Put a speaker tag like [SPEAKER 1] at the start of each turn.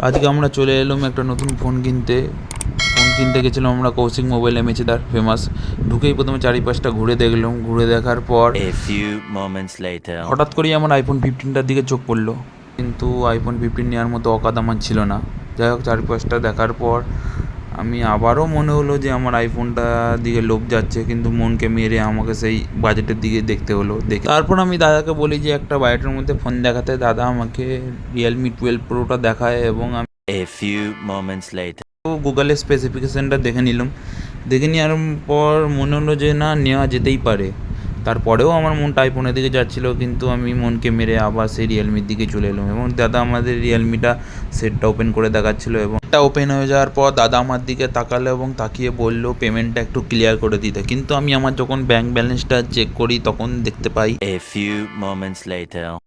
[SPEAKER 1] আজকে আমরা চলে এলাম একটা নতুন ফোন কিনতে। ফোন কিনতে গেছিলাম আমরা কৌশিক মোবাইল মেচেদার ফেমাস ঢুকেই প্রথমে চারিপাশটা ঘুরে দেখলাম। ঘুরে দেখার পর. হঠাৎ করেই আমার আইফোন ফিফটিনটার দিকে চোখ পড়ল। কিন্তু আইফোন ফিফটিন নেওয়ার মতো অকাদ আমার ছিল না। যাই হোক চারিপাশটা দেখার পর আমি আবারও মনে হলো যে আমার আইফোনটা দিকে লোভ যাচ্ছে কিন্তু মনকে মেরে আমাকে সেই বাজেটের দিকে দেখতে হলো। দেখে তারপর আমি দাদাকে বলি যে একটা বাজেটের মধ্যে ফোন দেখাতে। দাদা আমাকে রিয়েলমি টুয়েলভ প্রোটা দেখায় এবং আমি
[SPEAKER 2] A few moments later.
[SPEAKER 1] গুগলের স্পেসিফিকেশনটা দেখে নিলাম। দেখে নেওয়ার পর মনে হলো যে না নেওয়া যেতেই পারে। তারপরেও আমার মনটা আইফোনের দিকে যাচ্ছিল, কিন্তু আমি মনকে মেরে আবার সেই রিয়েলমির দিকে চলে এলাম এবং দাদা আমাদের রিয়েলমিটা সেটটা ওপেন করে দেখাচ্ছিলো এবং এটা ওপেন হয়ে যাওয়ার পর দাদা আমার দিকে তাকালো এবং তাকিয়ে বলল পেমেন্টটা একটু ক্লিয়ার করে দিতে কিন্তু আমি আমার যখন ব্যাংক ব্যালেন্সটা চেক করি, তখন দেখতে পাই
[SPEAKER 2] A few moments later.